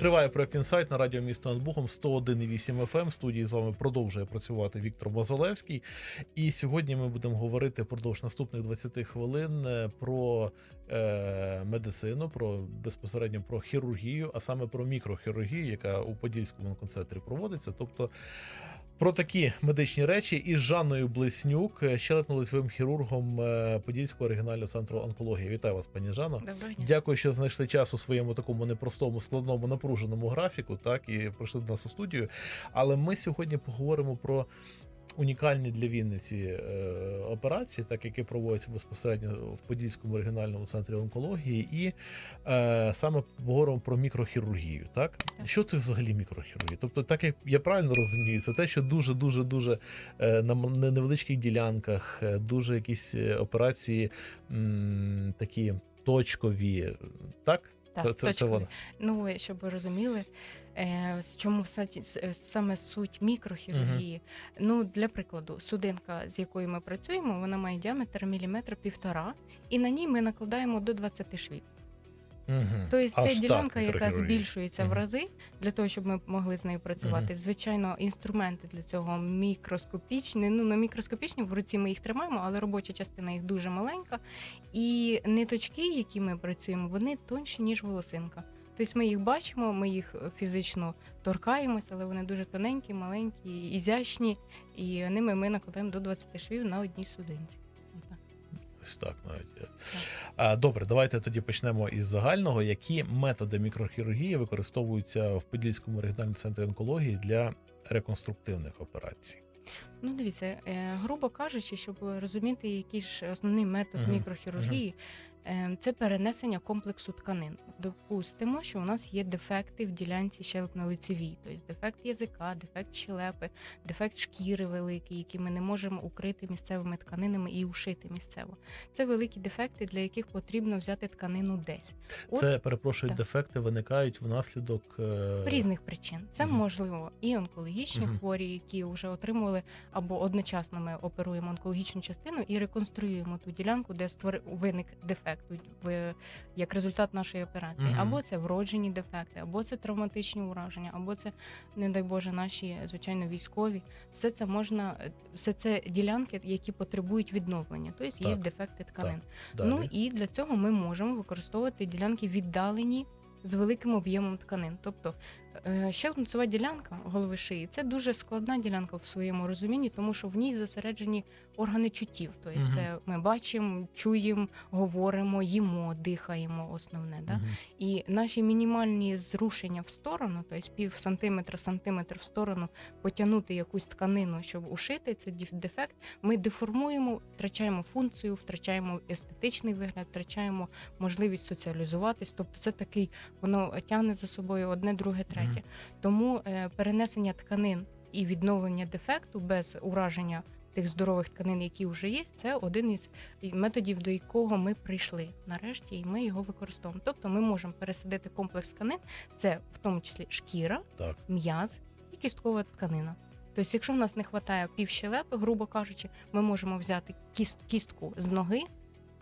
Триває проект інсайт на радіо місто над Бухом 101,8 FM. В студії з вами продовжує працювати Віктор Базалевський. І сьогодні ми будемо говорити впродовж наступних 20 хвилин е, про е, медицину, про безпосередньо про хірургію, а саме про мікрохірургію, яка у Подільському концентрі проводиться. Тобто про такі медичні речі із Жанною Блиснюк, е, щелепно-лицевим хірургом е, Подільського регіонального центру онкології. Вітаю вас, пані Жано. Дякую, що знайшли час у своєму такому непростому, складному, напруженому графіку, так і прийшли до нас у студію. Але ми сьогодні поговоримо про унікальні для Вінниці е, операції, так які проводяться безпосередньо в Подільському регіональному центрі онкології, і е, саме поговоримо про мікрохірургію. Так що це взагалі мікрохірургія? Тобто, так як я правильно розумію, це те, що дуже дуже дуже е, на невеличких ділянках, дуже якісь операції м, такі точкові. Так, Так, це, це, це точкові. воно. Ну, щоб ви розуміли, чому всаті- е, саме суть мікрохірургії. Ну, для прикладу, судинка, з якою ми працюємо, вона має діаметр міліметр півтора, і на ній ми накладаємо до 20 швів. Угу. Тобто це ділянка, яка збільшується Мгм. в рази для того, щоб ми могли з нею працювати. Звичайно, інструменти для цього мікроскопічні. Ну не мікроскопічні, в руці ми їх тримаємо, але робоча частина їх дуже маленька. І ниточки, які ми працюємо, вони тонші ніж волосинка. Тобто ми їх бачимо, ми їх е, фізично торкаємося, але вони дуже тоненькі, маленькі, ізящні, і ними ми накладаємо до 20 швів на одній судинці. Ось так навіть. А, добре, давайте тоді почнемо із загального. Які методи мікрохірургії використовуються в Подільському регіональному центрі онкології для реконструктивних операцій? Ну, дивіться, е, грубо кажучи, щоб розуміти, який ж основний метод Мгм, мікрохірургії, е, це перенесення комплексу тканин. Допустимо, що у нас є дефекти в ділянці щелепно-лицевій, тобто дефект язика, дефект щелепи, дефект шкіри великий, які ми не можемо укрити місцевими тканинами і ушити місцево. Це великі дефекти, для яких потрібно взяти тканину десь. От Це перепрошую, так. дефекти виникають внаслідок е, різних причин. Це Мгм. можливо і онкологічні Мгм. хворі, які вже отримували, або одночасно ми оперуємо онкологічну частину і реконструюємо ту ділянку, де створи виник дефект у- в як результат нашої операції. Мгм. Або це вроджені дефекти, або це травматичні ураження, або це, не дай Боже, наші звичайно військові. Все це можна, все це ділянки, які потребують відновлення, тобто є Так, дефекти тканин. далі. Ну і для цього ми можемо використовувати ділянки віддалені з великим об'ємом тканин. Тобто е, щелкнуцева ділянка голови шиї це дуже складна ділянка в своєму розумінні, тому що в ній зосереджені органи чуттів. Тобто, Мгм. це ми бачимо, чуємо, говоримо, їмо, дихаємо. Основне, да? Мгм. І наші мінімальні зрушення в сторону, тобто пів сантиметра, сантиметр в сторону, потягнути якусь тканину, щоб ушити цей дефект, ми деформуємо, втрачаємо функцію, втрачаємо естетичний вигляд, втрачаємо можливість соціалізуватись. Тобто, це такий воно тягне за собою одне, друге, третє. Мгм. Тому е, перенесення тканин і відновлення дефекту без ураження. Тих здорових тканин, які вже є, це один із методів, до якого ми прийшли нарешті, і ми його використовуємо. Тобто ми можемо пересадити комплекс тканин, це в тому числі шкіра, Так. м'яз і кісткова тканина. Тобто, якщо в нас не вистачає півщелепи, грубо кажучи, ми можемо взяти кіст, кістку з ноги,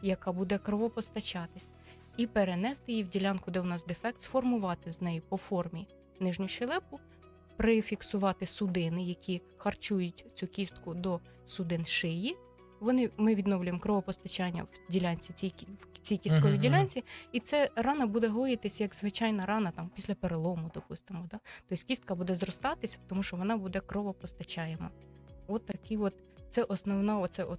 яка буде кровопостачатись, і перенести її в ділянку, де у нас дефект, сформувати з неї по формі нижню щелепу, прифіксувати судини, які харчують цю кістку до судин шиї. Вони ми відновлюємо кровопостачання в ділянці цій в цій кістковій Мгм, мгм. ділянці, і це рана буде гоїтись як звичайна рана, там після перелому, допустимо. Да? Тобто кістка буде зростатися, тому що вона буде кровопостачаєма. От такий от це основна, оце от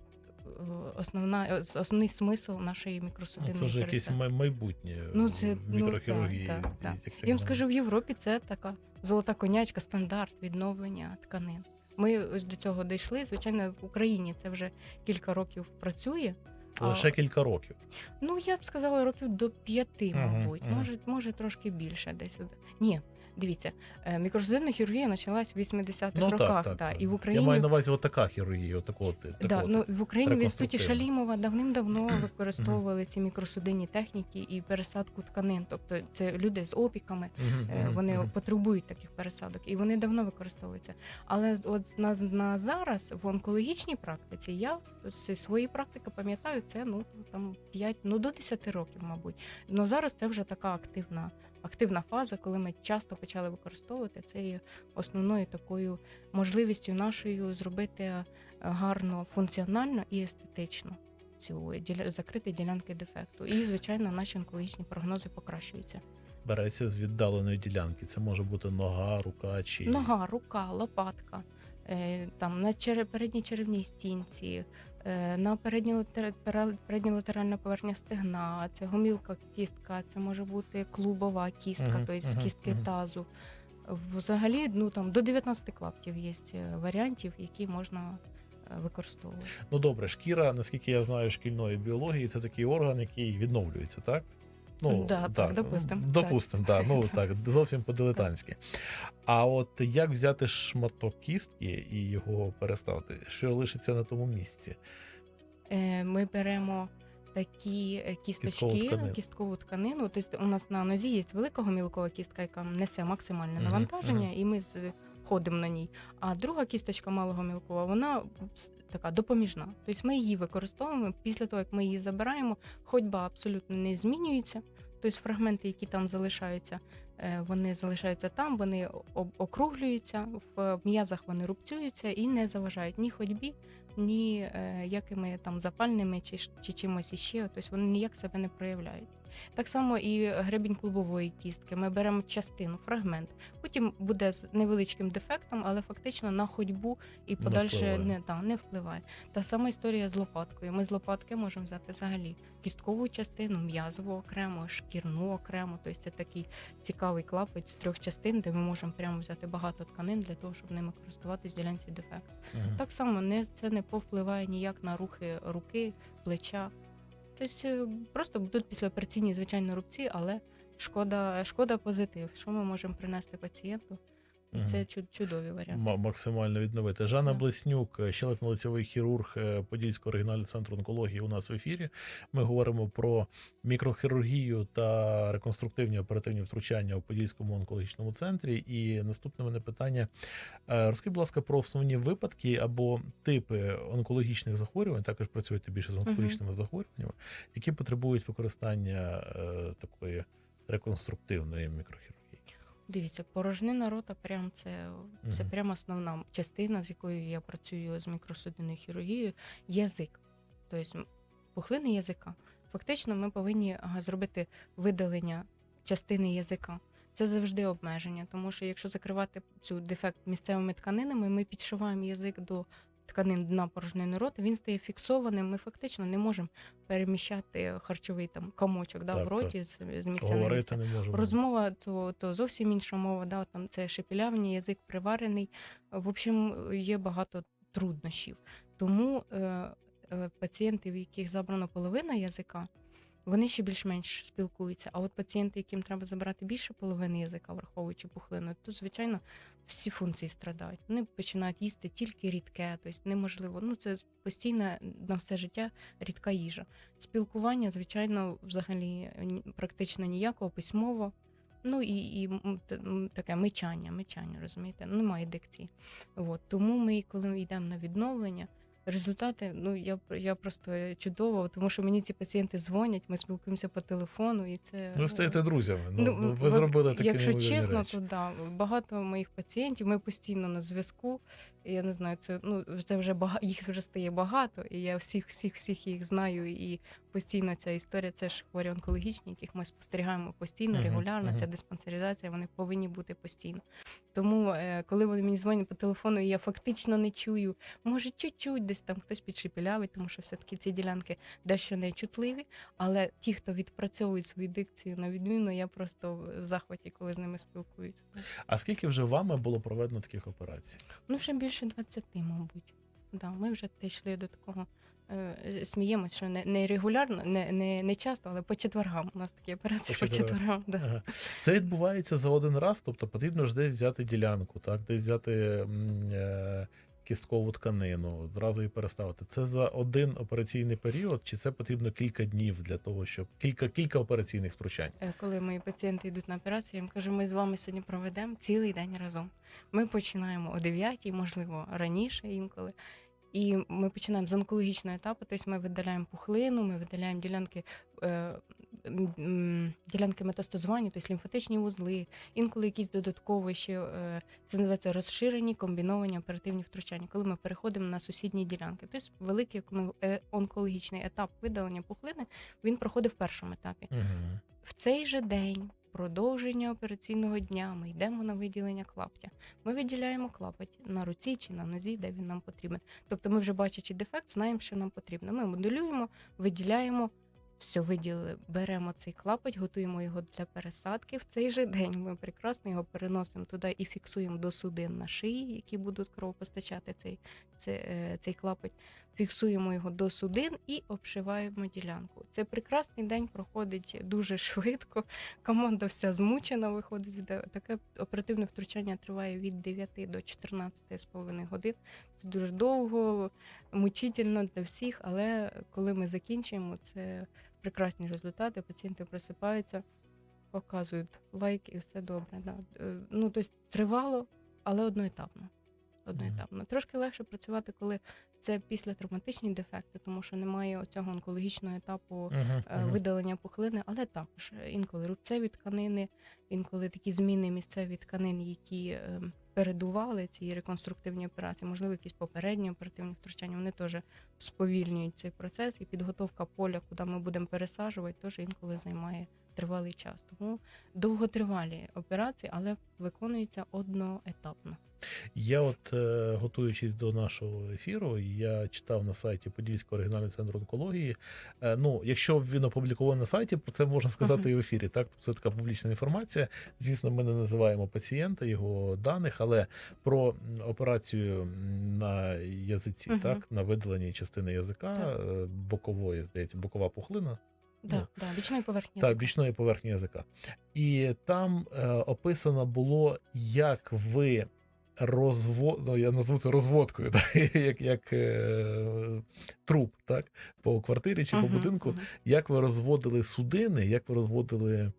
основна е, основний смисл нашої мікросудинної Це вже якесь майбутнє Ну, це- в ну, мікрохірургії. так, так, так. так Я вам скажу, в Європі це така золота конячка, стандарт відновлення тканин. Ми ось до цього дійшли. Звичайно, в Україні це вже кілька років працює. а- Лише кілька років. Ну, я б сказала, років до п'яти, мабуть. мгм. Може, може трошки більше десь. Ні, дивіться, е, мікросудинна хірургія почалась в 80-х Ну роках. так, так, та. І в Україні Я маю на увазі отака хірургія, отакого. Да, такого ну, в Україні в інституті. Шалімова давним-давно використовували ці мікросудинні техніки і пересадку тканин. Тобто це люди з опіками, е, вони потребують таких пересадок, і вони давно використовуються. Але от на, на зараз в онкологічній практиці я зі своєї практики пам'ятаю, це ну там 5, ну до 10 років, мабуть. Ну зараз це вже така активна, активна фаза, коли ми часто почали використовувати це є основною такою можливістю нашою зробити е, гарно, функціонально і естетично цю закрити ділянки дефекту. І звичайно, наші онкологічні прогнози покращуються. Береться з віддаленої ділянки. Це може бути нога, рука чи Нога, рука, лопатка, е, там на передній черевній стінці, на передній передня латеральна поверхня стегна, це гомілка кістка, це може бути клубова кістка, тобто -huh, з кістки мгм. тазу. Взагалі, ну там до 19 клаптів є е, варіантів, які можна е, використовувати. Ну добре, шкіра, наскільки я знаю, шкільної біології, це такий орган, який відновлюється, так? Ну, Да, так, допустим, так. Допустим, так. Ну так, зовсім по-дилетантськи. А от як взяти шматок кістки і його переставити? Що лишиться на тому місці? Е, Ми беремо такі е, Кісткову кісточки, тканину. кісткову тканину. Тобто у нас на нозі є велика гомілкова кістка, яка несе максимальне навантаження, мгм. і ми з- ходимо на ній. А друга кісточка малогомілкова, вона така допоміжна. Тобто ми її використовуємо після того, як ми її забираємо, ходьба абсолютно не змінюється. Тобто фрагменти, які там залишаються, е, вони залишаються там, вони округлюються, в м'язах вони рубцюються і не заважають ні ходьбі, ні е, якими там запальними чи, чи чимось іще. Тобто вони ніяк себе не проявляють. Так само і гребінь клубової кістки. Ми беремо частину, фрагмент. Потім буде з невеличким дефектом, але фактично на ходьбу і подальше впливає. не, да, не впливає. Та сама історія з лопаткою. Ми з лопатки можемо взяти взагалі кісткову частину, м'язову окремо, шкірну окремо. Тобто це такий цікавий клапець з трьох частин, де ми можемо прямо взяти багато тканин для того, щоб ними користуватись в ділянці дефекту. Мгм. Так само не це не повпливає ніяк на рухи руки, плеча. Тобто е, просто будуть післяопераційні, звичайно, рубці, але шкода, шкода позитив. Що ми можемо принести пацієнту? І Мгм. це чу- чудові варіанти. М- максимально відновити. Жанна Так. Блеснюк, щелепно-лицевий хірург е, Подільського регіонального центру онкології. У нас в ефірі. Ми говоримо про мікрохірургію та реконструктивні оперативні втручання у Подільському онкологічному центрі. І наступне мене питання: Е, розкажіть, будь ласка, про основні випадки або типи онкологічних захворювань. Також працюєте більше з онкологічними захворюваннями, які потребують використання е, такої реконструктивної мікрохірургії. Дивіться, порожнина рота прям це, це Мгм. прямо основна частина, з якою я працюю з мікросудинною хірургією. Язик, тобто пухлини язика. Фактично, ми повинні зробити видалення частини язика. Це завжди обмеження, тому що якщо закривати цю дефект місцевими тканинами, ми підшиваємо язик до тканин дна порожнини рота, він стає фіксованим. Ми фактично не можемо переміщати харчовий там комочок да, Так, в роті з, з місця на місце. Розмова то, то зовсім інша мова, да, там це шепілявні, язик приварений. В общем, є багато труднощів. Тому е, е, пацієнти, в яких забрано половина язика, вони ще більш-менш спілкуються. А от пацієнти, яким треба забрати більше половини язика, враховуючи пухлину, то звичайно всі функції страдають. Вони починають їсти тільки рідке, тобто неможливо. Ну це постійно на все життя рідка їжа. Спілкування, звичайно, взагалі практично ніякого письмово. Ну і, і таке мичання, мичання, розумієте? Немає дикції. От. Тому ми, коли йдемо на відновлення, результати, ну я, я просто чудово, тому що мені ці пацієнти дзвонять, ми спілкуємося по телефону, і це Ви стаєте друзями. Ну, ви ви- зробили такі Якщо чесно, речі. то да, багато моїх пацієнтів, ми постійно на зв'язку. Я не знаю, це ну це вже бага, їх вже стає багато, і я всіх, всіх, всіх їх знаю. І постійно ця історія це ж хворі онкологічні, яких ми спостерігаємо постійно, Мгм, регулярно. мгм. Ця диспансеризація, вони повинні бути постійно. Тому, е, коли вони мені дзвонять по телефону, і я фактично не чую, може, чуть-чуть десь там хтось підшепілявить, тому що все-таки ці ділянки дещо нечутливі. Але ті, хто відпрацьовують свою дикцію на відміну, я просто в захваті, коли з ними спілкуюся. А скільки вже вами було проведено таких операцій? Ну, вже більше 20, мабуть. Да, ми вже дійшли до такого. Е, Сміємось, що не, не регулярно, не, не, не часто, але по четвергам. У нас такі операції По по, четвергам. Да. Ага. Це відбувається за один раз, тобто потрібно ж десь взяти ділянку, так, десь взяти е, кісткову тканину, зразу її переставити. Це за один операційний період, чи це потрібно кілька днів для того, щоб кілька кілька операційних втручань? Е, Коли мої пацієнти йдуть на операцію, я їм кажу, ми з вами сьогодні проведемо цілий день разом. Ми починаємо о 9, можливо, раніше інколи. І ми починаємо з онкологічного етапу, тобто ми видаляємо пухлину, ми видаляємо ділянки, е, ділянки метастазування, тобто лімфатичні вузли, інколи якісь додаткові ще е, це називається розширені комбіновані оперативні втручання, коли ми переходимо на сусідні ділянки. Тобто великий оно- е, онкологічний етап видалення пухлини він проходить в першому етапі. Угу. В цей же день продовження операційного дня ми йдемо на виділення клаптя. Ми виділяємо клапоть на руці чи на нозі, де він нам потрібен. Тобто ми вже бачачи дефект, знаємо, що нам потрібно. Ми моделюємо, виділяємо. Все виділили, беремо цей клапоть, готуємо його для пересадки. В цей же день ми прекрасно його переносимо туди і фіксуємо до судин на шиї, які будуть кровопостачати цей, цей, е, цей клапоть. Фіксуємо його до судин і обшиваємо ділянку. Це прекрасний день проходить дуже швидко. Команда вся змучена виходить. Таке оперативне втручання триває від 9 до 14,5 годин. Це дуже довго, мучительно для всіх, але коли ми закінчуємо, це прекрасні результати. Пацієнти просипаються, показують лайк і все добре. Е, Ну, тобто тривало, але одноетапно. Одноетапно. Трошки легше працювати, коли це після травматичні дефекти, тому що немає цього онкологічного етапу е, видалення пухлини, але також е, інколи рубцеві тканини, інколи такі зміни місцеві тканин, які е, передували ці реконструктивні операції, можливо, якісь попередні оперативні втручання, вони теж сповільнюють цей процес, і підготовка поля, куди ми будемо пересаджувати, теж інколи займає тривалий час. Тому довготривалі операції, але виконуються одноетапно. Я, от е, готуючись до нашого ефіру, я читав на сайті Подільського оригінального центру онкології. Е, ну, якщо він опублікований на сайті, про це можна сказати Мгм. і в ефірі. Так, це така публічна інформація. Звісно, ми не називаємо пацієнта, його даних, але про операцію на язиці, Мгм. так, на видаленні частини язика, Так. е, бокової, здається, бокова пухлина. Да, Ну, да, бічної поверхні. Так, бічної поверхні язика. І там е, описано було, як ви розвод... ну, я назву це розводкою, так? як, як е, труп, так? По квартирі чи по Мгм, будинку, мгм. як ви розводили судини, як ви розводили.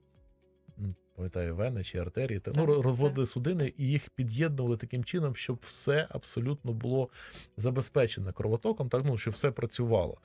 Пам'ятаю, вени чи артерії, та, ну, Так, ро- розводили судини і їх під'єднували таким чином, щоб все абсолютно було забезпечено кровотоком, так, ну, щоб все працювало.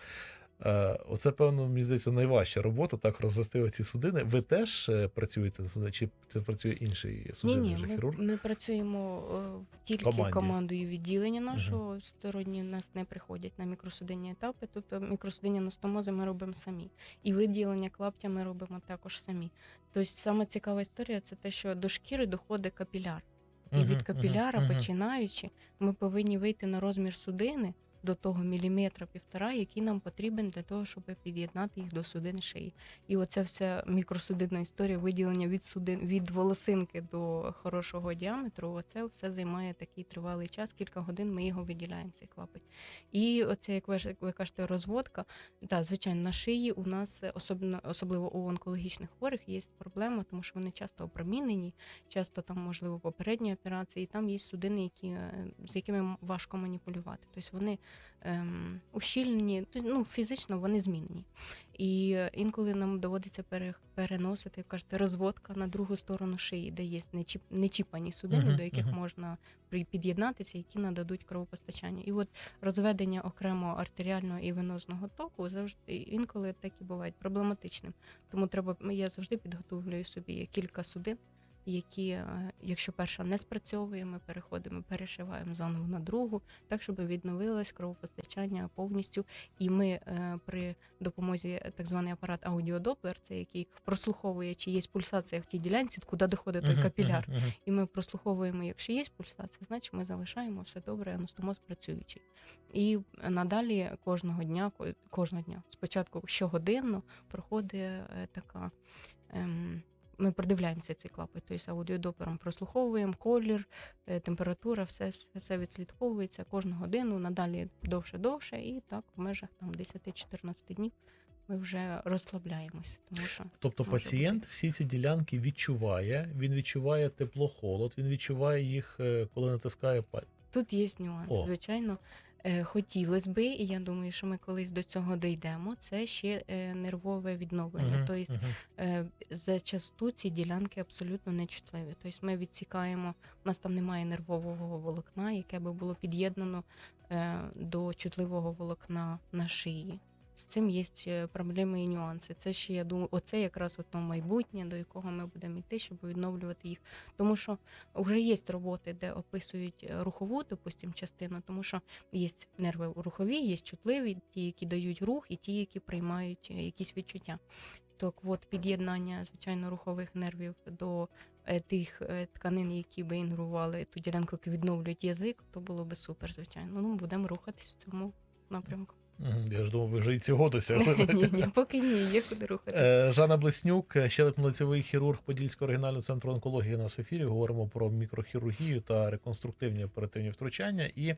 Е, Оце, певно, мені здається, найважча робота, так розвести оці судини. Ви теж е, працюєте з судинами, чи це працює інший судинний ні, вже ми, хірург? ми працюємо е, тільки Команді. командою відділення нашого. Сторонні в нас не приходять на мікросудинні етапи. Тобто мікросудинні анастомози ми робимо самі. І виділення клаптя ми робимо також самі. Тобто саме цікава історія це те, що до шкіри доходить капіляр. І Мгм, від капіляра, мгм, мгм. починаючи, ми повинні вийти на розмір судини до того міліметра півтора, який нам потрібен для того, щоб під'єднати їх до судин шиї. І оця вся мікросудинна історія виділення від судин від волосинки до хорошого діаметру. Оце все займає такий тривалий час. Кілька годин ми його виділяємо. Цей клапоть. І оце, як ви як ви кажете, розводка. Так, звичайно, на шиї у нас особливо, особливо у онкологічних хворих є проблема, тому що вони часто опромінені, часто там можливо попередні операції, і там є судини, які е, з якими важко маніпулювати. Тобто вони ем, ущільнені, ну фізично вони змінені. І інколи нам доводиться пере, переносити, кажете, розводка на другу сторону шиї, де є нечіп, нечіпані судини, Мгм, до яких мгм. можна під'єднатися, які нададуть кровопостачання. І от розведення окремо артеріального і венозного току завжди інколи так і буває проблематичним. Тому треба я завжди підготовлюю собі кілька судин, які, е, якщо перша не спрацьовує, ми переходимо, перешиваємо заново на другу, так щоб відновилось кровопостачання повністю. І ми е, при допомозі так званий апарат аудіодоплер, це який прослуховує, чи є пульсація в тій ділянці, куди доходить той капіляр. І ми прослуховуємо, якщо є пульсація, значить ми залишаємо все добре, анастомоз працюючий. І надалі кожного дня, ко- кожного дня, спочатку щогодинно проходить е, така. Ем, ми продивляємося цей клапоть, тобто аудіодопером прослуховуємо колір, е, температура, все, все, все відслідковується кожну годину, надалі довше-довше, і так в межах там 10-14 днів ми вже розслабляємось. Тому що Тобто пацієнт всі ці ділянки відчуває, він відчуває тепло-холод, він відчуває їх, е, коли натискає пальці. Тут є нюанс, О. звичайно. Е, хотілося би, і я думаю, що ми колись до цього дійдемо. Це ще е, нервове відновлення. Тобто е, зачасту ці ділянки абсолютно нечутливі. Тобто ми відсікаємо, у нас там немає нервового волокна, яке би було під'єднано до чутливого волокна на шиї. З цим є е, проблеми і нюанси. Це ще я думаю, оце якраз от то майбутнє, до якого ми будемо йти, щоб відновлювати їх. Тому що вже є роботи, де описують е, рухову, допустим, частину, тому що є нерви рухові, є чутливі, ті, які дають рух, і ті, які приймають е, якісь відчуття. Так, от під'єднання звичайно рухових нервів до тих тканин, які би інгрували ту ділянку, які відновлюють язик, то було би супер, звичайно. Ну будемо рухатись в цьому напрямку. Я ж думав, ви вже і цього досягли. Ні, ні, поки ні, є куди рухатись. Е, Жанна Блеснюк, щелепно-лицевий хірург Подільського регіонального центру онкології у нас в ефірі. Говоримо про мікрохірургію та реконструктивні оперативні втручання. І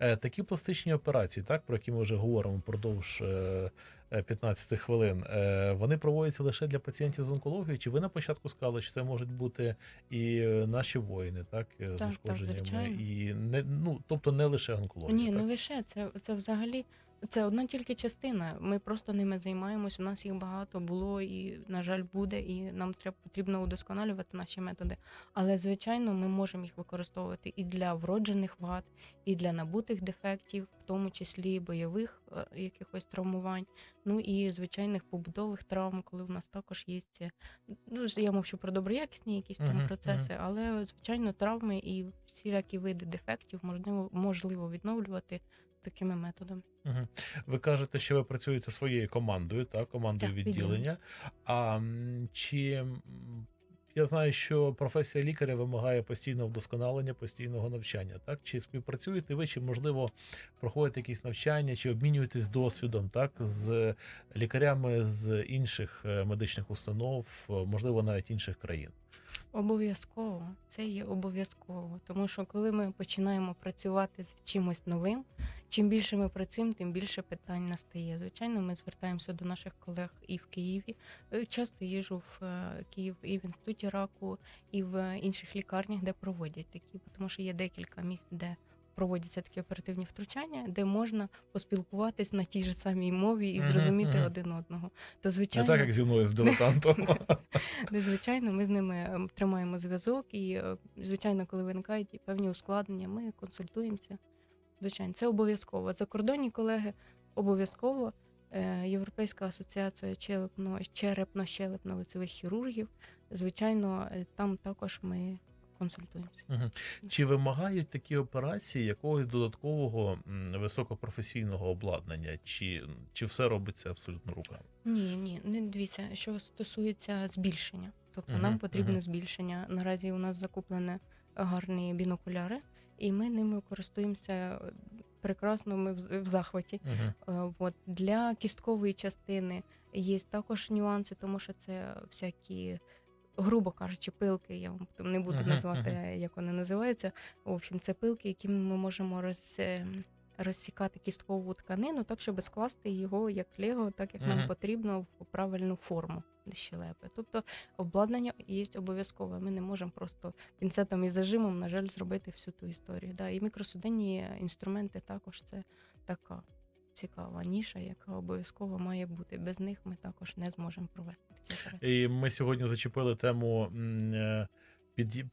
е, такі пластичні операції, так, про які ми вже говоримо впродовж е, е, 15 хвилин, е, вони проводяться лише для пацієнтів з онкологією. Чи ви на початку сказали, що це можуть бути і е, наші воїни, так, е, з так, ушкодженнями, звичайно. і не ну, тобто не лише онкологія. Ні, так? не лише це, це взагалі це одна тільки частина. Ми просто ними займаємось. У нас їх багато було і, на жаль, буде, і нам треба потрібно удосконалювати наші методи. Але звичайно, ми можемо їх використовувати і для вроджених вад, і для набутих дефектів, в тому числі бойових е, якихось травмувань. Ну і звичайних побудових травм, коли в нас також є. Ну я мовчу про доброякісні якісь там Мгм, процеси, але звичайно травми і всілякі види дефектів можливо можливо відновлювати такими методами. Мгм. Ви кажете, що ви працюєте своєю командою, так, командою Так, відділення. А чи я знаю, що професія лікаря вимагає постійного вдосконалення, постійного навчання. Так, чи співпрацюєте ви, чи можливо проходите якісь навчання, чи обмінюєтесь досвідом, так, з лікарями з інших е, медичних установ, е, можливо, навіть інших країн? Обов'язково це є обов'язково, тому що коли ми починаємо працювати з чимось новим, чим більше ми працюємо, тим більше питань настає. Звичайно, ми звертаємося до наших колег і в Києві. Е, Часто їжу в е, Київ і в інституті раку, і в інших лікарнях, де проводять такі, тому що є декілька місць, де проводяться такі оперативні втручання, де можна поспілкуватись на тій же самій мові і зрозуміти мгм. один одного. То Не звичайно, так, як зі мною з дилетантом. звичайно, ми з ними ем, тримаємо зв'язок, і е, звичайно, коли виникають певні ускладнення, ми консультуємося. Звичайно, це обов'язково. Закордонні колеги обов'язково. Е, Європейська асоціація черепно-щелепно-лицевих хірургів. Звичайно, е, там також ми консультуємося. Мгм. Чи вимагають такі операції якогось додаткового високопрофесійного обладнання, чи, чи все робиться абсолютно руками? Ні, ні, не дивіться, що стосується збільшення. Тобто Мгм, нам потрібне мгм. збільшення. Наразі у нас закуплені гарні бінокуляри, і ми ними користуємося е, прекрасно. Ми в, захваті. Е, От для кісткової частини є також нюанси, тому що це всякі. Грубо кажучи, пилки, я вам не буду назвати, мгм. як вони називаються. В общем, це пилки, якими ми можемо роз, е, розсікати кісткову тканину, так щоб скласти його як лего, так як нам потрібно в правильну форму щелепи. Тобто обладнання є обов'язкове. Ми не можемо просто пінцетом і зажимом, на жаль, зробити всю ту історію. Да. І мікросуденні інструменти також це така цікава ніша, яка обов'язково має бути. Без них ми також не зможемо провести такі. І ми сьогодні зачепили тему е, під,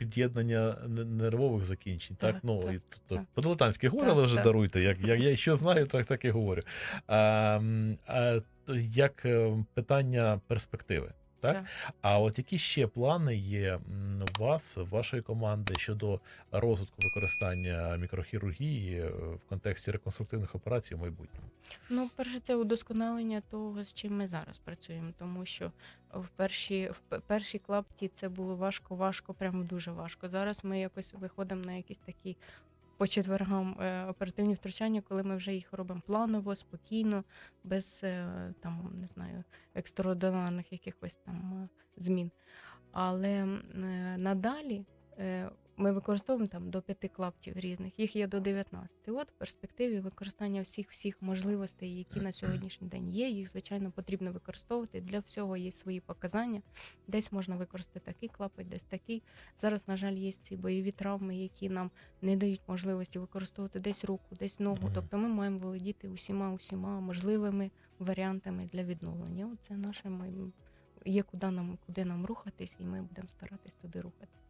під'єднання нервових закінчень. Так, Так, ну так, і т- так. по-дилетантськи говорю, але вже так. даруйте. Як, як я що знаю, так, так і говорю. А, а, як е, питання перспективи. Так? Так. А от які ще плани є у вас, вашої команди щодо розвитку використання мікрохірургії е, в контексті реконструктивних операцій в майбутньому? Ну, перше, це удосконалення того, з чим ми зараз працюємо, тому що в першій в першій клапті це було важко, важко, прямо дуже важко. Зараз ми якось виходимо на якісь такі по четвергам е, оперативні втручання, коли ми вже їх робимо планово, спокійно, без е, там не знаю екстраординарних якихось там е, змін. Але надалі ми використовуємо там до п'яти клаптів різних, їх є до 19. От в перспективі використання всіх всіх можливостей, які на сьогоднішній день є, їх звичайно потрібно використовувати. Для всього є свої показання. Десь можна використати такий клапоть, десь такий. Зараз, на жаль, є ці бойові травми, які нам не дають можливості використовувати десь руку, десь ногу. Тобто ми маємо володіти усіма усіма можливими варіантами для відновлення. Це наше майбу- є куди нам куди нам рухатись, і ми будемо старатись туди рухатись.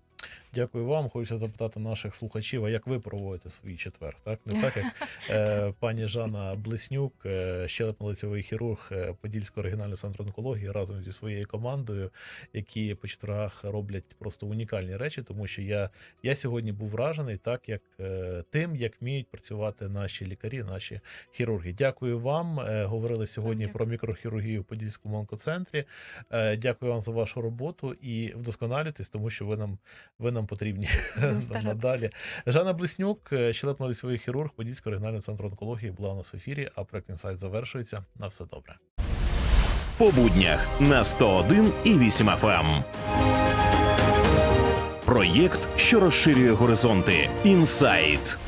Дякую вам. Хочеться запитати наших слухачів, а як ви проводите свій четвер? Так не так як е, пані Жанна Блеснюк, е, щелепно-лицевий хірург е, Подільського регіонального центру онкології разом зі своєю командою, які по четвергах роблять просто унікальні речі, тому що я, я сьогодні був вражений, так як е, тим, як вміють працювати наші лікарі, наші хірурги. Дякую вам. Е, говорили сьогодні дякую. про мікрохірургію в Подільському онкоцентрі. Е, дякую вам за вашу роботу і вдосконалюйтесь, тому що ви нам ви нам потрібні надалі. Жанна Блеснюк, щелепно-лісовий хірург Подільського регіонального центру онкології, була у нас в ефірі. А проект інсайт завершується. На все добре. по буднях на 101 і 8 FM. Проєкт, що розширює горизонти. Інсайт.